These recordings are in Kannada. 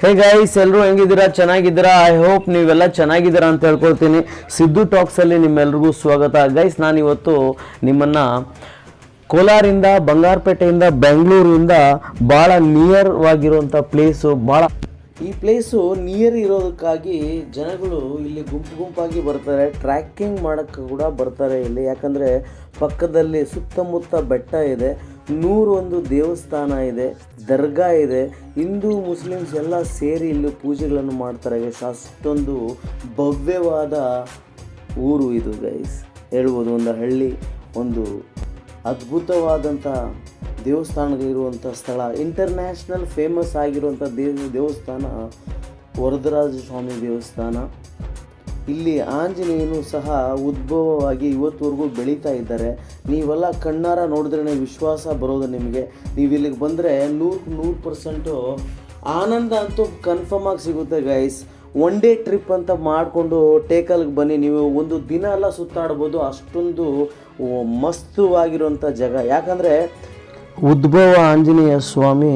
ಹೇ ಗಾಯ್ಸ್ ಎಲ್ಲರೂ ಹೆಂಗಿದ್ದೀರಾ? ಚೆನ್ನಾಗಿದ್ದೀರಾ? ಐ ಹೋಪ್ ನೀವೆಲ್ಲ ಚೆನ್ನಾಗಿದ್ದೀರಾ ಅಂತ ಹೇಳ್ಕೊಳ್ತೀನಿ. ಸಿದ್ದು ಟಾಕ್ಸಲ್ಲಿ ನಿಮ್ಮೆಲ್ರಿಗೂ ಸ್ವಾಗತ. ಗೈಸ್ ನಾನು ಇವತ್ತು ನಿಮ್ಮನ್ನು ಕೋಲಾರಿಂದ, ಬಂಗಾರಪೇಟೆಯಿಂದ, ಬೆಂಗಳೂರಿಂದ ಭಾಳ ನಿಯರ್ ಆಗಿರುವಂಥ ಪ್ಲೇಸು ಭಾಳ ಈ ಪ್ಲೇಸು ನಿಯರ್ ಇರೋದಕ್ಕಾಗಿ ಜನಗಳು ಇಲ್ಲಿ ಗುಂಪು ಗುಂಪಾಗಿ ಬರ್ತಾರೆ ಟ್ರ್ಯಾಕಿಂಗ್ ಮಾಡೋಕ್ಕೆ ಕೂಡ ಬರ್ತಾರೆ ಇಲ್ಲಿ. ಯಾಕಂದರೆ ಪಕ್ಕದಲ್ಲಿ ಸುತ್ತಮುತ್ತ ಬೆಟ್ಟ ಇದೆ, ನೂರೊಂದು ದೇವಸ್ಥಾನ ಇದೆ, ದರ್ಗಾ ಇದೆ. ಹಿಂದೂ, ಮುಸ್ಲಿಮ್ಸ್ ಎಲ್ಲ ಸೇರಿ ಇಲ್ಲಿ ಪೂಜೆಗಳನ್ನು ಮಾಡ್ತಾರೆ. ಅಷ್ಟೊಂದು ಭವ್ಯವಾದ ಊರು ಇದು ಗೈಸ್. ಹೇಳ್ಬೋದು, ಒಂದು ಹಳ್ಳಿ, ಒಂದು ಅದ್ಭುತವಾದಂಥ ದೇವಸ್ಥಾನಗಳಿರುವಂಥ ಸ್ಥಳ ಇಂಟರ್ನ್ಯಾಷನಲ್ ಫೇಮಸ್ ಆಗಿರುವಂಥ ದೇವ, ದೇವಸ್ಥಾನ ವರದರಾಜ ಸ್ವಾಮಿ ದೇವಸ್ಥಾನ. ಇಲ್ಲಿ ಆಂಜನೇಯನು ಸಹ ಉದ್ಭವವಾಗಿ ಇವತ್ತುವರೆಗೂ ಬೆಳೀತಾ ಇದ್ದಾರೆ. ನೀವೆಲ್ಲ ಕಣ್ಣಾರ ನೋಡಿದ್ರೆ ವಿಶ್ವಾಸ ಬರೋದು ನಿಮಗೆ. ನೀವು ಇಲ್ಲಿಗೆ ಬಂದರೆ ನೂರು ನೂರು ಪರ್ಸೆಂಟು ಆನಂದ ಅಂತೂ ಕನ್ಫರ್ಮ್ ಆಗಿ ಸಿಗುತ್ತೆ ಗೈಸ್ ಒನ್ ಡೇ ಟ್ರಿಪ್ ಅಂತ ಮಾಡಿಕೊಂಡು ಟೇಕಲ್ಗೆ ಬನ್ನಿ. ನೀವು ಒಂದು ದಿನ ಎಲ್ಲ ಸುತ್ತಾಡ್ಬೋದು. ಅಷ್ಟೊಂದು ಮಸ್ತುವಾಗಿರುವಂಥ ಜಾಗ. ಯಾಕಂದರೆ ಉದ್ಭವ ಆಂಜನೇಯ ಸ್ವಾಮಿ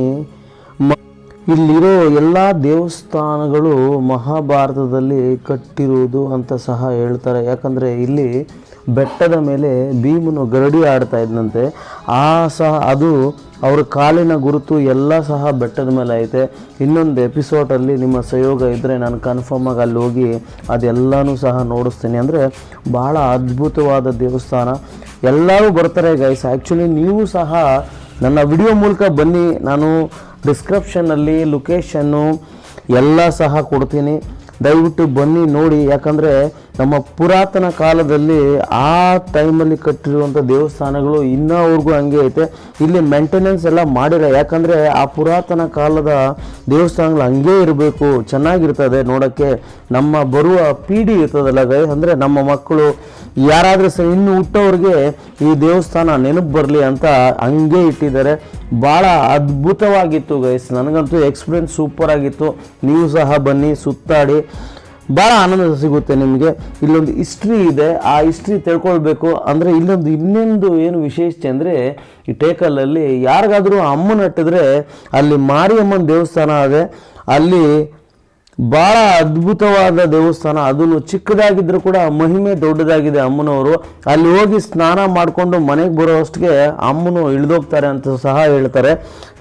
ಇಲ್ಲಿರೋ ಎಲ್ಲ ದೇವಸ್ಥಾನಗಳು ಮಹಾಭಾರತದಲ್ಲಿ ಕಟ್ಟಿರುವುದು ಅಂತ ಸಹ ಹೇಳ್ತಾರೆ. ಯಾಕಂದರೆ ಇಲ್ಲಿ ಬೆಟ್ಟದ ಮೇಲೆ ಭೀಮನು ಗರಡಿ ಆಡ್ತಾ ಇದ್ದಂತೆ ಆ ಸಹ ಅದು ಅವ್ರ ಕಾಲಿನ ಗುರುತು ಎಲ್ಲ ಸಹ ಬೆಟ್ಟದ ಮೇಲೆ ಐತೆ. ಇನ್ನೊಂದು ಎಪಿಸೋಡಲ್ಲಿ ನಿಮ್ಮ ಸಹಯೋಗ ಇದ್ದರೆ ನಾನು ಕನ್ಫರ್ಮ್ ಆಗಿ ಅಲ್ಲಿ ಹೋಗಿ ಅದೆಲ್ಲನೂ ಸಹ ನೋಡಿಸ್ತೀನಿ. ಅಂದರೆ ಭಾಳ ಅದ್ಭುತವಾದ ದೇವಸ್ಥಾನ. ಎಲ್ಲರೂ ಬರ್ತಾರೆ ಗೈಸ್ ಆ್ಯಕ್ಚುಲಿ ನೀವು ಸಹ ನನ್ನ ವಿಡಿಯೋ ಮೂಲಕ ಬನ್ನಿ. ನಾನು ಡಿಸ್ಕ್ರಿಪ್ಷನ್ನಲ್ಲಿ ಲೊಕೇಶನ್ನು ಎಲ್ಲ ಸಹ ಕೊಡ್ತೀನಿ. ದಯವಿಟ್ಟು ಬನ್ನಿ ನೋಡಿ. ಯಾಕಂದರೆ ನಮ್ಮ ಪುರಾತನ ಕಾಲದಲ್ಲಿ ಆ ಟೈಮಲ್ಲಿ ಕಟ್ಟಿರುವಂಥ ದೇವಸ್ಥಾನಗಳು ಇನ್ನೂವರೆಗೂ ಹಂಗೆ ಐತೆ. ಇಲ್ಲಿ ಮೇಂಟೆನೆನ್ಸ್ ಎಲ್ಲ ಮಾಡಿಲ್ಲ. ಯಾಕಂದರೆ ಆ ಪುರಾತನ ಕಾಲದ ದೇವಸ್ಥಾನಗಳು ಹಂಗೆ ಇರಬೇಕು, ಚೆನ್ನಾಗಿರ್ತದೆ ನೋಡೋಕ್ಕೆ. ನಮ್ಮ ಬರುವ ಪೀಡಿ ಇರ್ತದಲ್ಲ ಗೈ? ಅಂದರೆ ನಮ್ಮ ಮಕ್ಕಳು ಯಾರಾದರೂ ಸಹ ಇನ್ನು ಹುಟ್ಟೋರಿಗೆ ಈ ದೇವಸ್ಥಾನ ನೆನಪು ಬರಲಿ ಅಂತ ಹಂಗೆ ಇಟ್ಟಿದ್ದಾರೆ. ಭಾಳ ಅದ್ಭುತವಾಗಿತ್ತು ಗೈಸ್. ನನಗಂತೂ ಎಕ್ಸ್ಪೀರಿಯನ್ಸ್ ಸೂಪರ್ ಆಗಿತ್ತು. ನೀವು ಸಹ ಬನ್ನಿ, ಸುತ್ತಾಡಿ. ಭಾಳ ಆನಂದ ಸಿಗುತ್ತೆ ನಿಮಗೆ. ಇಲ್ಲೊಂದು ಹಿಸ್ಟ್ರಿ ಇದೆ. ಆ ಹಿಸ್ಟ್ರಿ ತಿಳ್ಕೊಳ್ಬೇಕು. ಅಂದರೆ ಇಲ್ಲೊಂದು ಇನ್ನೊಂದು ಏನು ವಿಶೇಷತೆ ಅಂದರೆ ಈ ಟೇಕಲಲ್ಲಿ ಯಾರಿಗಾದರೂ ಅಮ್ಮನ ಹಟ್ಟಿದ್ರೆ ಅಲ್ಲಿ ಮಾರಿಯಮ್ಮನ ದೇವಸ್ಥಾನ ಇದೆ. ಅಲ್ಲಿ ಭಾಳ ಅದ್ಭುತವಾದ ದೇವಸ್ಥಾನ. ಅದನ್ನು ಚಿಕ್ಕದಾಗಿದ್ದರೂ ಕೂಡ ಮಹಿಮೆ ದೊಡ್ಡದಾಗಿದೆ ಅಮ್ಮನವರು. ಅಲ್ಲಿ ಹೋಗಿ ಸ್ನಾನ ಮಾಡಿಕೊಂಡು ಮನೆಗೆ ಬರೋವಷ್ಟಿಗೆ ಅಮ್ಮನು ಇಳಿದೋಗ್ತಾರೆ ಅಂತ ಸಹ ಹೇಳ್ತಾರೆ.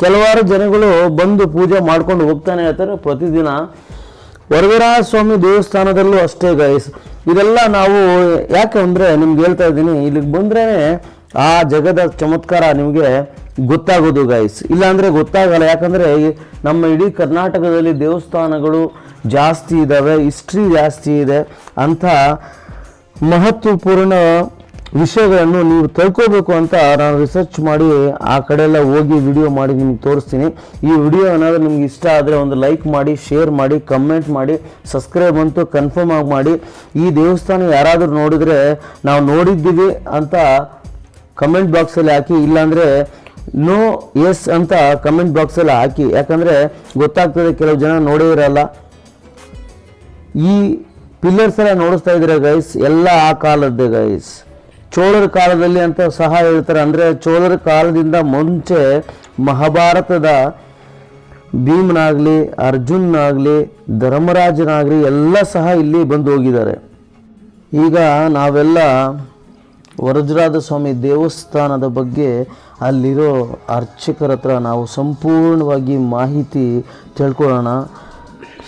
ಕೆಲವಾರು ಜನಗಳು ಬಂದು ಪೂಜೆ ಮಾಡ್ಕೊಂಡು ಹೋಗ್ತಾನೆ ಇರ್ತಾರೆ. ಪ್ರತಿದಿನ ವರದರಾಜ ಸ್ವಾಮಿ ದೇವಸ್ಥಾನದಲ್ಲೂ ಅಷ್ಟೇ ಗೈಸ್ ಇದೆಲ್ಲ ನಾವು ಯಾಕೆ ಅಂದರೆ ನಿಮ್ಗೆ ಹೇಳ್ತಾ ಇದ್ದೀನಿ, ಇಲ್ಲಿಗೆ ಬಂದ್ರೇ ಆ ಜಗದ ಚಮತ್ಕಾರ ನಿಮಗೆ ಗೊತ್ತಾಗೋದು ಗೈಸ್ ಇಲ್ಲಾಂದರೆ ಗೊತ್ತಾಗಲ್ಲ, ಯಾಕಂದರೆ ನಮ್ಮ ಇಡೀ ಕರ್ನಾಟಕದಲ್ಲಿ ದೇವಸ್ಥಾನಗಳು ಜಾಸ್ತಿ ಇದ್ದಾವೆ ಹಿಸ್ಟ್ರಿ ಜಾಸ್ತಿ ಇದೆ, ಅಂಥ ಮಹತ್ವಪೂರ್ಣ ವಿಷಯಗಳನ್ನು ನೀವು ತಿಳ್ಕೋಬೇಕು ಅಂತ ನಾನು ರಿಸರ್ಚ್ ಮಾಡಿ ಆ ಕಡೆ ಎಲ್ಲ ಹೋಗಿ ವಿಡಿಯೋ ಮಾಡಿ ನಿಮ್ಗೆ ತೋರಿಸ್ತೀನಿ. ಈ ವಿಡಿಯೋ ಏನಾದರೂ ನಿಮ್ಗೆ ಇಷ್ಟ ಆದರೆ ಒಂದು ಲೈಕ್ ಮಾಡಿ ಶೇರ್ ಮಾಡಿ ಕಮೆಂಟ್ ಮಾಡಿ ಸಬ್ಸ್ಕ್ರೈಬ್ ಅಂತೂ ಕನ್ಫರ್ಮ್ ಆಗಿ ಮಾಡಿ. ಈ ದೇವಸ್ಥಾನ ಯಾರಾದರೂ ನೋಡಿದರೆ ನಾವು ನೋಡಿದ್ದೀವಿ ಅಂತ ಕಮೆಂಟ್ ಬಾಕ್ಸಲ್ಲಿ ಹಾಕಿ, ಇಲ್ಲಾಂದರೆ ನೋ ಎಸ್ ಅಂತ ಕಮೆಂಟ್ ಬಾಕ್ಸಲ್ಲಿ ಹಾಕಿ. ಯಾಕಂದರೆ ಗೊತ್ತಾಗ್ತದೆ ಕೆಲವು ಜನ ನೋಡೇ ಇರಲ್ಲ. ಈ ಪಿಲ್ಲರ್ಸ್ ಎಲ್ಲ ನೋಡಿಸ್ತಾ ಇದ್ದೀರಾ ಗೈಸ್ ಎಲ್ಲ ಆ ಕಾಲದ್ದೇ ಗೈಸ್ ಚೋಳರ ಕಾಲದಲ್ಲಿ ಅಂತ ಸಹ ಹೇಳ್ತಾರೆ. ಅಂದರೆ ಚೋಳರ ಕಾಲದಿಂದ ಮುಂಚೆ ಮಹಾಭಾರತದ ಭೀಮನಾಗಲಿ ಅರ್ಜುನಾಗಲಿ ಧರ್ಮರಾಜನಾಗಲಿ ಎಲ್ಲ ಸಹ ಇಲ್ಲಿ ಬಂದು ಹೋಗಿದ್ದಾರೆ. ಈಗ ನಾವೆಲ್ಲ ವರಜರಾಜ ಸ್ವಾಮಿ ದೇವಸ್ಥಾನದ ಬಗ್ಗೆ ಅಲ್ಲಿರೋ ಅರ್ಚಕರ ಹತ್ರ ನಾವು ಸಂಪೂರ್ಣವಾಗಿ ಮಾಹಿತಿ ತಿಳ್ಕೊಳ್ಳೋಣ.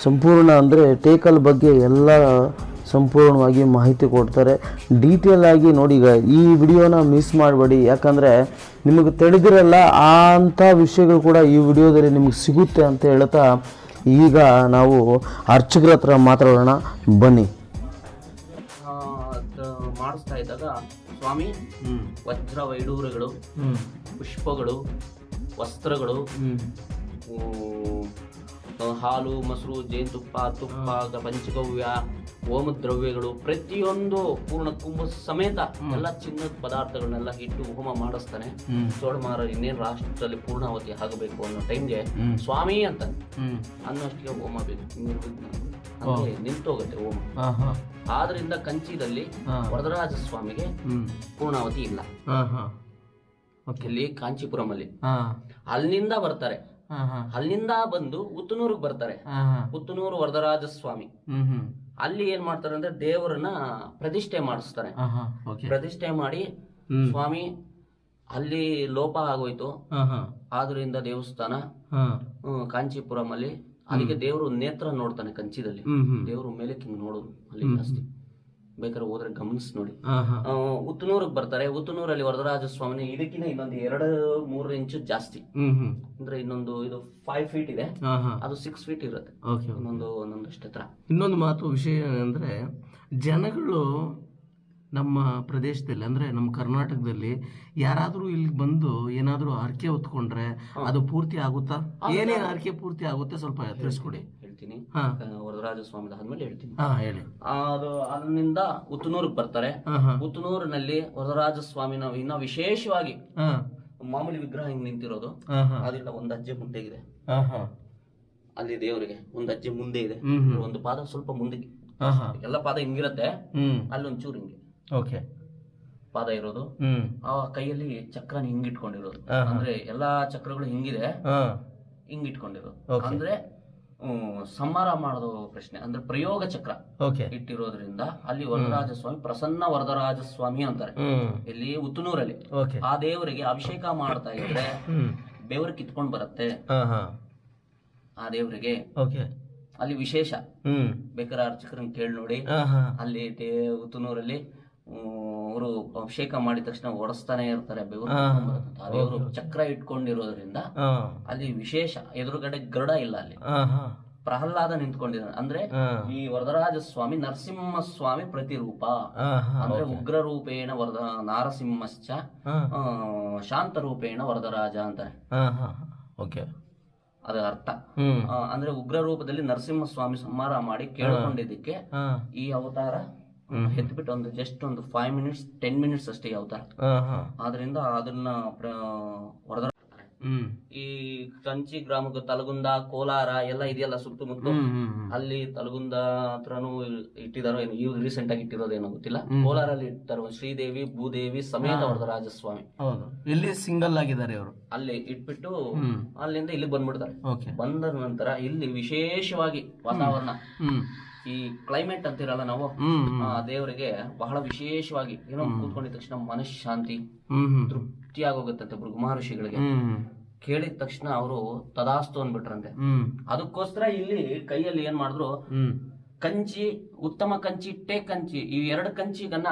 ಸಂಪೂರ್ಣ ಅಂದರೆ ಟೇಕಲ್ ಬಗ್ಗೆ ಎಲ್ಲ ಸಂಪೂರ್ಣವಾಗಿ ಮಾಹಿತಿ ಕೊಡ್ತಾರೆ. ಡೀಟೇಲ್ ಆಗಿ ನೋಡಿ ಈಗ ಈ ವಿಡಿಯೋನ ಮಿಸ್ ಮಾಡಬೇಡಿ. ಯಾಕಂದರೆ ನಿಮಗೆ ತಿಳಿದಿರಲ್ಲ ಆ ಅಂಥ ವಿಷಯಗಳು ಕೂಡ ಈ ವಿಡಿಯೋದಲ್ಲಿ ನಿಮಗೆ ಸಿಗುತ್ತೆ ಅಂತ ಹೇಳ್ತಾ ಈಗ ನಾವು ಅರ್ಚಕರ ಹತ್ರ ಮಾತಾಡೋಣ. ಬನ್ನಿ. ಮಾಡಿಸ್ತಾ ಇದ್ದಾಗ ಸ್ವಾಮಿ ವಜ್ರ ವೈಡೂರುಗಳು ಪುಷ್ಪಗಳು ವಸ್ತ್ರಗಳು ಹಾಲು ಮೊಸರು ಜೇನುತುಪ್ಪ ತುಪ್ಪ ಪಂಚಗವ್ಯ ಹೋಮ ದ್ರವ್ಯಗಳು ಪ್ರತಿಯೊಂದು ಪೂರ್ಣ ಕುಂಭ ಸಮೇತ ಎಲ್ಲ ಚಿನ್ನದ ಪದಾರ್ಥಗಳನ್ನೆಲ್ಲ ಇಟ್ಟು ಹೋಮ ಮಾಡಿಸ್ತಾನೆ. ಚೋಳಮಾರ ಇನ್ನೇನು ರಾಷ್ಟ್ರದಲ್ಲಿ ಪೂರ್ಣಾವತಿ ಆಗಬೇಕು ಅನ್ನೋ ಟೈಮ್ಗೆ ಸ್ವಾಮಿ ಅಂತ ಅನ್ನೋಷ್ಟಿಗೆ ಹೋಮ ಬೇಕು. ನಿಂತೋಗುತ್ತೆ ಹೋಮ. ಆದ್ರಿಂದ ಕಂಚಿದಲ್ಲಿ ವರದರಾಜ ಸ್ವಾಮಿಗೆ ಪೂರ್ಣಾವತಿ ಇಲ್ಲ. ಇಲ್ಲಿ ಕಾಂಚೀಪುರಂ ಅಲ್ಲಿ ಅಲ್ಲಿಂದ ಬರ್ತಾರೆ. ಅಲ್ಲಿಂದ ಬಂದು ಉತ್ತನೂರ್ಗ್ ಬರ್ತಾರೆ. ಉತ್ತನೂರು ವರದರಾಜ ಸ್ವಾಮಿ ಅಲ್ಲಿ ಏನ್ ಮಾಡ್ತಾರೆ ಅಂದ್ರೆ ದೇವರನ್ನ ಪ್ರತಿಷ್ಠೆ ಮಾಡಿಸ್ತಾರೆ. ಪ್ರತಿಷ್ಠೆ ಮಾಡಿ ಸ್ವಾಮಿ ಅಲ್ಲಿ ಲೋಪ ಆಗೋಯ್ತು. ಆದ್ರಿಂದ ದೇವಸ್ಥಾನ ಕಾಂಚೀಪುರಂ ಅಲ್ಲಿ ಅದಕ್ಕೆ ದೇವರು ನೇತ್ರ ನೋಡ್ತಾನೆ ಕಂಚಿದಲ್ಲಿ. ದೇವರು ಮೇಲೆ ನೋಡೋದು ಅಲ್ಲಿ ಜಾಸ್ತಿ. ಬೇಕಾದ್ರೆ ಹೋದ್ರೆ ಗಮನಿಸಿ ನೋಡಿ. ಉತ್ತನೂರಿಗೆ ಬರ್ತಾರೆ. ಉತ್ತನೂರಲ್ಲಿ ವರದರಾಜ ಸ್ವಾಮಿ ಇದಕ್ಕಿಂತ ಇನ್ನೊಂದು ಎರಡು ಮೂರು ಇಂಚು ಜಾಸ್ತಿ. ಅಂದ್ರೆ ಇನ್ನೊಂದು ಇದು ಫೈವ್ ಫೀಟ್ ಇದೆ. ಹಾ ಹಾ. ಅದು ಸಿಕ್ಸ್ ಫೀಟ್ ಇರುತ್ತೆ. ಇನ್ನೊಂದು ಒಂದೊಂದಷ್ಟು ಹತ್ರ ಇನ್ನೊಂದು ಮಾತು ವಿಷಯ ಏನಂದ್ರೆ ಜನಗಳು ನಮ್ಮ ಪ್ರದೇಶದಲ್ಲಿ ಅಂದ್ರೆ ನಮ್ಮ ಕರ್ನಾಟಕದಲ್ಲಿ ಯಾರಾದ್ರೂ ಇಲ್ಲಿ ಬಂದು ಏನಾದ್ರೂ ಹರಕೆ ಹೊತ್ಕೊಂಡ್ರೆ ಅದು ಪೂರ್ತಿ ಆಗುತ್ತಾ? ಏನೇನು ಹರಕೆ ಪೂರ್ತಿ ಆಗುತ್ತೆ ಸ್ವಲ್ಪ ತಿಳಿಸ್ಕೊಡಿ. ಹೇಳ್ತೀನಿ. ವರದರಾಜ ಸ್ವಾಮಿ ಆದ್ಮೇಲೆ ಹೇಳ್ತೀನಿ. ಹೇಳಿ. ಅದು ಅಲ್ಲಿಂದ ಉತ್ತನೂರ್ಗ್ ಬರ್ತಾರೆ. ಉತ್ತನೂರಿನಲ್ಲಿ ವರದರಾಜ ಸ್ವಾಮಿನ ಇನ್ನ ವಿಶೇಷವಾಗಿ ಮಾಮೂಲಿ ವಿಗ್ರಹ ಹಿಂಗ್ ನಿಂತಿರೋದು. ಅದಿಲ್ಲ ಒಂದ್ ಅಜ್ಜೆ ಮುಂದೆ ಇದೆ. ಅಲ್ಲಿ ದೇವರಿಗೆ ಒಂದ್ ಅಜ್ಜೆ ಮುಂದೆ ಇದೆ. ಒಂದು ಪಾದ ಸ್ವಲ್ಪ ಮುಂದೆ ಎಲ್ಲ ಪಾದ ಹಿಂಗಿರತ್ತೆ. ಹ್ಮ್. ಅಲ್ಲೊಂಚೂರು ಹಿಂಗೆ. ಓಕೆ. ಪಾದ ಇರೋದು. ಆ ಕೈಯಲ್ಲಿ ಚಕ್ರನ ಹಿಂಗಿಟ್ಕೊಂಡಿರೋದು. ಅಂದ್ರೆ ಎಲ್ಲಾ ಚಕ್ರಗಳು ಹಿಂಗಿದೆ. ಹಿಂಗಿಟ್ಕೊಂಡಿರೋದು. ಅಂದ್ರೆ ಸಂಹಾರ ಮಾಡೋದು ಪ್ರಶ್ನೆ. ಅಂದ್ರೆ ಪ್ರಯೋಗ ಚಕ್ರ ಓಕೆ ಇಟ್ಟಿರೋದ್ರಿಂದ ಅಲ್ಲಿ ವರದರಾಜ ಸ್ವಾಮಿ ಪ್ರಸನ್ನ ವರದರಾಜ ಸ್ವಾಮಿ ಅಂತಾರೆ ಇಲ್ಲಿ ಉತ್ತನೂರಲ್ಲಿ ಆ ದೇವರಿಗೆ ಅಭಿಷೇಕ ಮಾಡ್ತಾ ಇದ್ರೆ ಬೆವರು ಕಿತ್ಕೊಂಡ್ ಬರುತ್ತೆ. ಆ ದೇವರಿಗೆ ಓಕೆ ಅಲ್ಲಿ ವಿಶೇಷ ಹ್ಮ್. ಬೇಕಾದ್ರೆ ಅರ್ಚಕರನ್ನ ಕೇಳಿ ನೋಡಿ. ಅಲ್ಲಿ ಉತ್ತನೂರಲ್ಲಿ ಅವರು ಅಭಿಷೇಕ ಮಾಡಿದ ತಕ್ಷಣ ಒಡಸ್ತಾನೆ ಇರ್ತಾರೆ ಬೆವರು ಚಕ್ರ ಇಟ್ಕೊಂಡಿರೋದ್ರಿಂದ ಅಲ್ಲಿ ವಿಶೇಷ ಎದುರುಗಡೆ ಗರುಡ ಇಲ್ಲ ಅಲ್ಲಿ. ಪ್ರಹ್ಲಾದ ನಿಂತ್ಕೊಂಡಿದ್ದಾನೆ. ಅಂದ್ರೆ ಈ ವರದರಾಜ ಸ್ವಾಮಿ ನರಸಿಂಹ ಸ್ವಾಮಿ ಪ್ರತಿರೂಪ ಅಂದ್ರೆ ಉಗ್ರ ರೂಪೇಣ ವರದ ನಾರಸಿಂಹಶ್ಚ ಶಾಂತ ರೂಪೇಣ ವರದರಾಜ ಅಂತಾರೆ. ಅದರ ಅರ್ಥ. ಅಂದ್ರೆ ಉಗ್ರ ರೂಪದಲ್ಲಿ ನರಸಿಂಹ ಸ್ವಾಮಿ ಸಂಹಾರ ಮಾಡಿ ಕೇಳಿಕೊಂಡಿದ್ದಕ್ಕೆ ಈ ಅವತಾರ ಎತ್ಬಿಟ್ಟು ಒಂದು ಜಸ್ಟ್ ಒಂದು ಫೈವ್ ಮಿನಿಟ್ಸ್ ಟೆನ್ ಮಿನಿಟ್ಸ್ ಅಷ್ಟೇ ಹಾ ಆದ್ರಿಂದ ಅದನ್ನ ಹೊರದ ಹ್ಮ್. ಈ ಕಂಚಿ ಗ್ರಾಮಕ್ಕೆ ತಲಗುಂದ ಕೋಲಾರ ಎಲ್ಲ ಇದೆಯಲ್ಲ ಸುತ್ತಮುತ್ತ? ಅಲ್ಲಿ ತಲಗುಂದ ಹತ್ರನು ಇಟ್ಟಿದಾರೋ ಏನು ಈ ರೀಸೆಂಟ್ ಆಗಿ ಇಟ್ಟಿರೋದೇನೋ ಗೊತ್ತಿಲ್ಲ? ಕೋಲಾರ ಅಲ್ಲಿ ಇಟ್ಟಾರೋ ಶ್ರೀದೇವಿ ಭೂದೇವಿ ಸಮೇತ ಹೊಡೆದ ರಾಜಸ್ವಾಮಿ. ಇಲ್ಲಿ ಸಿಂಗಲ್ ಆಗಿದ್ದಾರೆ ಅವರು ಅಲ್ಲಿ ಇಟ್ಬಿಟ್ಟು ಅಲ್ಲಿಂದ ಇಲ್ಲಿ ಬಂದ್ಬಿಡ್ತಾರೆ. ಬಂದ ನಂತರ ಇಲ್ಲಿ ವಿಶೇಷವಾಗಿ ವಾತಾವರಣ. ಈ ಕ್ಲೈಮೇಟ್ ಅಂತಿರಲ್ಲ ನಾವು ಆ ದೇವರಿಗೆ ಬಹಳ ವಿಶೇಷವಾಗಿ ಏನೋ ಕೂತ್ಕೊಂಡಿದ ತಕ್ಷಣ ಮನಃಶಾಂತಿ ತೃಪ್ತಿ ಆಗೋಗುತ್ತಂತೆ ಮಹರ್ಷಿಗಳಿಗೆ. ಹ್ಮ್. ಕೇಳಿದ ತಕ್ಷಣ ಅವರು ತದಾಸ್ತು ಅಂದ್ಬಿಟ್ರಂತೆ. ಅದಕ್ಕೋಸ್ಕರ ಇಲ್ಲಿ ಕೈಯಲ್ಲಿ ಏನ್ ಮಾಡಿದ್ರು? ಕಂಚಿ ಉತ್ತಮ ಕಂಚಿ ಟೇ ಕಂಚಿ ಈ ಎರಡು ಕಂಚಿಗನ್ನ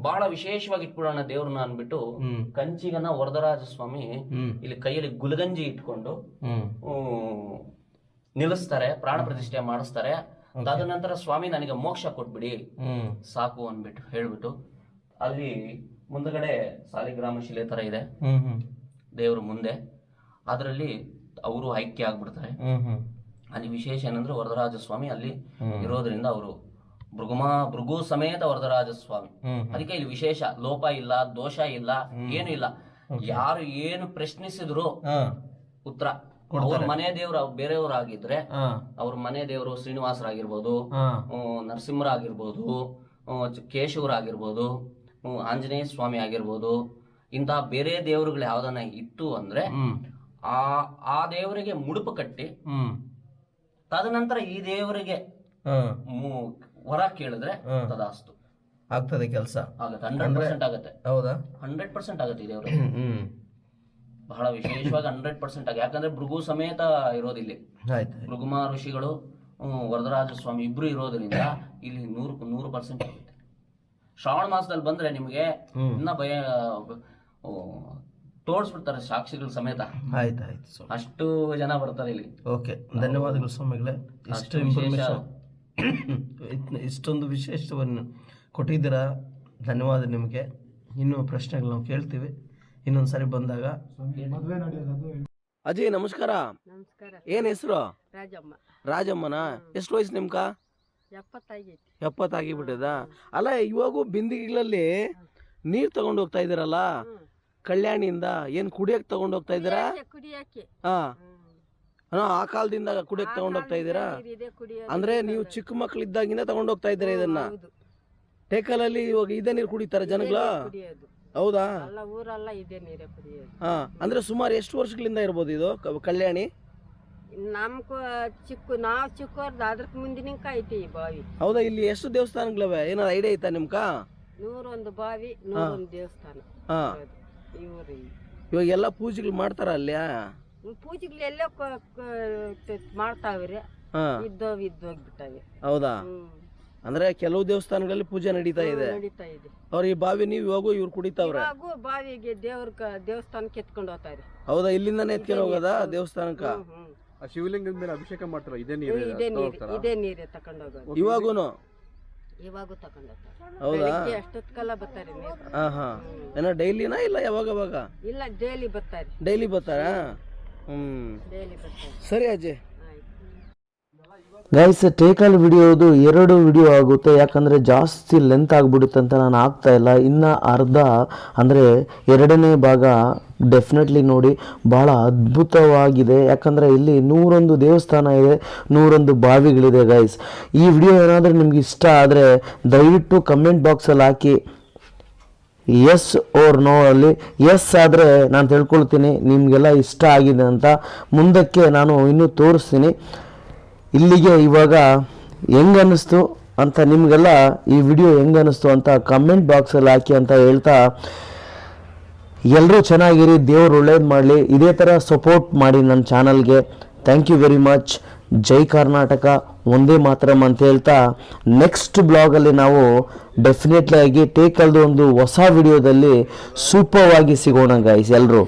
ಬಹಳ ವಿಶೇಷವಾಗಿ ಇಟ್ಬಿಡೋಣ ದೇವ್ರನ್ನ ಅನ್ಬಿಟ್ಟು ಕಂಚಿಗನ್ನ ವರದರಾಜ ಸ್ವಾಮಿ ಇಲ್ಲಿ ಕೈಯಲ್ಲಿ ಗುಲಗಂಜಿ ಇಟ್ಕೊಂಡು ನಿಲ್ಲಿಸ್ತಾರೆ ಪ್ರಾಣ ಪ್ರತಿಷ್ಠೆ ಮಾಡಿಸ್ತಾರೆ. ತದನಂತರ ಸ್ವಾಮಿ ನನಗೆ ಮೋಕ್ಷ ಕೊಟ್ಬಿಡಿ. ಸಾಕು ಅಂದ್ಬಿಟ್ಟು ಹೇಳ್ಬಿಟ್ಟು ಅಲ್ಲಿ ಮುಂದಗಡೆ ಸಾಲಿಗ್ರಾಮ ಶಿಲೆ ತರ ಇದೆ. ದೇವ್ರ ಮುಂದೆ. ಅದರಲ್ಲಿ ಅವರು ಐಕ್ಯ ಆಗ್ಬಿಡ್ತಾರೆ. ಅಲ್ಲಿ ವಿಶೇಷ ಏನಂದ್ರೆ ವರದರಾಜ ಸ್ವಾಮಿ ಅಲ್ಲಿ ಇರೋದ್ರಿಂದ ಅವರು ಭೃಗುಮಾ ಭೃಗು ಸಮೇತ ವರದರಾಜ ಸ್ವಾಮಿ ಅದಕ್ಕೆ ಇಲ್ಲಿ ವಿಶೇಷ ಲೋಪ ಇಲ್ಲ ದೋಷ ಇಲ್ಲ ಏನು ಇಲ್ಲ. ಯಾರು ಏನು ಪ್ರಶ್ನಿಸಿದ್ರು ಉತ್ತರ. ಅವ್ರ ಮನೆ ದೇವ್ರ ಬೇರೆಯವ್ರಾಗಿದ್ರೆ ಆಗಿದ್ರೆ ಅವ್ರ ಮನೆ ದೇವರು ಶ್ರೀನಿವಾಸರಾಗಿರ್ಬೋದು ನರಸಿಂಹರಾಗಿರ್ಬೋದು ಕೇಶವರಾಗಿರ್ಬೋದು ಆಂಜನೇಯ ಸ್ವಾಮಿ ಆಗಿರ್ಬೋದು ಇಂತಹ ಬೇರೆ ದೇವರುಗಳು ಯಾವ್ದನ್ನ ಇತ್ತು ಅಂದ್ರೆ ಆ ಆ ದೇವರಿಗೆ ಮುಡುಪು ಕಟ್ಟಿ ಹ್ಮ್. ತದನಂತರ ಈ ದೇವರಿಗೆ ವರ ಕೇಳಿದ್ರೆ ತದಾಸ್ತು. ಆಗ್ತದೆ ಕೆಲಸ. ಆಗತ್ತೆ ಹಂಡ್ರೆಡ್ ಪರ್ಸೆಂಟ್ ಆಗತ್ತೆ. ಹೌದಾ? ಹಂಡ್ರೆಡ್ ಪರ್ಸೆಂಟ್ ಆಗುತ್ತೆ ಈ ದೇವ್ರಿಗೆ. ಬಹಳ ವಿಶೇಷವಾಗಿ ಹಂಡ್ರೆಡ್ ಪರ್ಸೆಂಟ್ ಆಗಿ. ಯಾಕಂದ್ರೆ ಭೃಗು ಸಮೇತ ಇರೋದಿಲ್ಲಿ. ಆಯ್ತು ಭೃಗುಮ ಋಷಿಗಳು ವರದರಾಜ ಸ್ವಾಮಿ ಇಬ್ರು ಇರೋದ್ರಿಂದ ಇಲ್ಲಿ ನೂರು ನೂರು ಪರ್ಸೆಂಟ್ ಆಗುತ್ತೆ ಶ್ರಾವಣ ಮಾಸದಲ್ಲಿ ಬಂದ್ರೆ ನಿಮಗೆ. ಇನ್ನ ಭಯ ತೋರಿಸ್ಬಿಡ್ತಾರೆ ಸಾಕ್ಷಿಗಳ ಸಮೇತ. ಆಯ್ತು ಆಯ್ತು ಅಷ್ಟು ಜನ ಬರ್ತಾರೆ ಇಲ್ಲಿ. ಓಕೆ ಧನ್ಯವಾದಗಳು ಸ್ವಾಮಿಗಳೇ. ಇಷ್ಟು. ಇನ್ಫಾರ್ಮೇಶನ್ ಇಷ್ಟೊಂದು ವಿಶೇಷವನ್ನು ಕೊಟ್ಟಿದ್ದೀರಾ? ಧನ್ಯವಾದ ನಿಮಗೆ. ಇನ್ನೂ ಪ್ರಶ್ನೆಗಳು ನಾವು ಕೇಳ್ತೀವಿ. ಇನ್ನೊಂದು ಸಾರಿ ಬಂದಾಗ ಅಜಯ್ ನಮಸ್ಕಾರ. ನಮಸ್ಕಾರ. ಏನ್ ಹೆಸರು? ರಾಜಮ್ಮ. ರಾಜಮ್ಮನ? ಎಷ್ಟು ವಯಸ್ಸು ನಿಮ್ಕ? ಎಪ್ಪತ್ತಾಗೈತಿ ಎಪ್ಪತ್ತಾಗಿಬಿಟ್ಟದ? ಅಲ್ಲ ಇವಾಗೂ ಬಿಂದಿಗೆಗಳಲ್ಲಿ ನೀರ್ ತಗೊಂಡು ಹೋಗ್ತಾ ಇದ್ದೀರಲ್ಲ? ಕಲ್ಯಾಣಿಯಿಂದ ಏನ್ ಕುಡಿಯಕ್ ತಗೊಂಡು ಹೋಗ್ತಾ ಇದ್ದೀರಾ? ಕುಡಿಯಕ್ಕೆ ಹಾ. ಹಾ, ಆ ಕಾಲದಿಂದ ಕುಡಿಯಕ್ ತಗೊಂಡು ಹೋಗ್ತಾ ಇದ್ದೀರಾ? ಅಂದ್ರೆ ನೀವು ಚಿಕ್ಕ ಮಕ್ಕಳಿದ್ದಾಗಿಂದ ತಗೊಂಡು ಹೋಗ್ತಾ ಇದ್ದೀರಾ ಇದನ್ನ? ಟೇಕಲ್ ಅಲ್ಲಿ ಇವಾಗ ಇದೇ ನೀರು ಕುಡಿತಾರೆ ಜನಗಳು? ಹೌದಾ? ಎಲ್ಲ ಊರೆಲ್ಲ ಇದೆ ನೀರೇ ಕುಡಿಯೋದು ಹಾ ಅಂದ್ರೆ ಸುಮಾರು ಎಷ್ಟು ವರ್ಷಗಳಿಂದ ಇರ್ಬೋದು ಇದು ಕ- ಕಲ್ಯಾಣಿ? ನಮ್ಕ ಚಿಕ್ಕ ನಾವ್ ಚಿಕ್ಕವ್ರದ್ದು ಅದ್ರಕ್ ಮುಂದಿನಕ ಐತಿ ಈ ಬಾವಿ. ಹೌದಾ ಇಲ್ಲಿ ಎಷ್ಟು ದೇವಸ್ಥಾನಗಳವೆ? ಏನಾದ್ರು ಐಡಿಯಾ ಐತಾ ನಿಮ್ಕ? ನೂರೊಂದು ಬಾವಿ ನೂರೊಂದು ದೇವಸ್ಥಾನ. ಹಾ. ಇವ್ರಿ ಇವಾಗ ಎಲ್ಲ ಪೂಜೆಗಳು ಮಾಡ್ತಾರ ಅಲ್ಲಿ ಪೂಜೆಗಳು ಎಲ್ಲ ಮಾಡ್ತಾವ್ರಿ. ಹಾ. ಇದ್ದೋವ್ ಇದ್ದೋಗ್ಬಿಟ್ಟವೆ. ಹೌದಾ? ಹ್ಮ್. ಅಂದ್ರೆ ಕೆಲವು ದೇವಸ್ಥಾನಗಳಲ್ಲಿ ಪೂಜೆ ನಡೀತಾ ಇದೆ. ನಡೀತಾ ಇದೆ. ಅವ್ರ ಈ ಬಾವಿ ನೀವು ಇವಾಗೂ ಇವ್ರು ಕುಡಿತಾವ್ರೆ. ಇವಾಗೂ ಬಾವಿಗೆ ದೇವ್ರ ದೇವಸ್ಥಾನಕ್ಕೆ ಎತ್ಕೊಂಡು ಹೋಗ್ತಾರೆ ಹೌದಾ? ಇಲ್ಲಿಂದಾನೆ ಎತ್ಕೊಂಡು ಹೋಗೋದಾ ದೇವಸ್ಥಾನಕ್ಕ? ಆ ಶಿವಲಿಂಗದ ಮೇಲೆ ಅಭಿಷೇಕ ಮಾಡ್ತಾರ? ಇದೇ ನೀರು ಇದೇ ನೀರು ಇದೇ ನೀರೇ ತಕೊಂಡ್ ಹೋಗೋದು. ಇವಾಗೂನು? ಇವಾಗೂ ತಕೊಂಡ್ ಹೌದಾ? ಅಷ್ಟೊತ್ಕಲ್ಲ ಬರ್ತಾರೆ ನೀರು. ಹಾ ಹಾ. ಏನೋ ಡೈಲಿನಾ ಇಲ್ಲ ಯಾವಾಗ ಯಾವಾಗ ಇಲ್ಲ ಡೈಲಿ ಬರ್ತಾರೆ. ಡೈಲಿ ಬರ್ತಾರಾ? ಹ್ಮ್. ಡೈಲಿ ಬರ್ತಾರೆ. ಸರಿ ಅಜ್ಜಿ ಗೈಸ್ ಟೇಕಲ್ ವಿಡಿಯೋದು ಎರಡು ವಿಡಿಯೋ ಆಗುತ್ತೆ. ಯಾಕಂದರೆ ಜಾಸ್ತಿ ಲೆಂತ್ ಆಗಿಬಿಡುತ್ತೆ ಅಂತ ನಾನು ಆಗ್ತಾ ಇಲ್ಲ. ಇನ್ನು ಅರ್ಧ, ಅಂದರೆ ಎರಡನೇ ಭಾಗ ಡೆಫಿನೆಟ್ಲಿ ನೋಡಿ ಭಾಳ ಅದ್ಭುತವಾಗಿದೆ. ಯಾಕಂದರೆ ಇಲ್ಲಿ ನೂರೊಂದು ದೇವಸ್ಥಾನ ಇದೆ, ನೂರೊಂದು ಬಾವಿಗಳಿದೆ ಗೈಸ್ ಈ ವಿಡಿಯೋ ಏನಾದರೂ ನಿಮ್ಗೆ ಇಷ್ಟ ಆದರೆ ದಯವಿಟ್ಟು ಕಮೆಂಟ್ ಬಾಕ್ಸಲ್ಲಿ ಹಾಕಿ. ಎಸ್ ಓರ್ ನೋ ಅಲ್ಲಿ. ಎಸ್ ಆದರೆ ನಾನು ತಿಳ್ಕೊಳ್ತೀನಿ, ನಿಮಗೆಲ್ಲ ಇಷ್ಟ ಆಗಿದೆ ಅಂತ. ಮುಂದಕ್ಕೆ ನಾನು ಇನ್ನೂ ತೋರಿಸ್ತೀನಿ. ಇಲ್ಲಿಗೆ ಇವಾಗ ಹೆಂಗೆ ಅನ್ನಿಸ್ತು ಅಂತ ನಿಮಗೆಲ್ಲ ಈ ವಿಡಿಯೋ ಹೆಂಗೆ ಅನ್ನಿಸ್ತು ಅಂತ ಕಮೆಂಟ್ ಬಾಕ್ಸಲ್ಲಿ ಹಾಕಿ ಅಂತ ಹೇಳ್ತಾ ಎಲ್ಲರೂ ಚೆನ್ನಾಗಿರಿ, ದೇವ್ರು ಒಳ್ಳೇದು ಮಾಡಲಿ. ಇದೇ ಥರ ಸಪೋರ್ಟ್ ಮಾಡಿ ನನ್ನ ಚಾನಲ್ಗೆ ಥ್ಯಾಂಕ್ ಯು ವೆರಿ ಮಚ್ ಜೈ ಕರ್ನಾಟಕ. ಒಂದೇ ಮಾತ್ರಮ್ ಅಂತ ಹೇಳ್ತಾ ನೆಕ್ಸ್ಟ್ ಬ್ಲಾಗಲ್ಲಿ ನಾವು ಡೆಫಿನೆಟ್ಲಿ ಆಗಿ ಟೇಕಲ್ದು ಒಂದು ಹೊಸ ವಿಡಿಯೋದಲ್ಲಿ ಸೂಪರ್ವಾಗಿ ಸಿಗೋಣ ಗೈಸ್ ಎಲ್ಲರೂ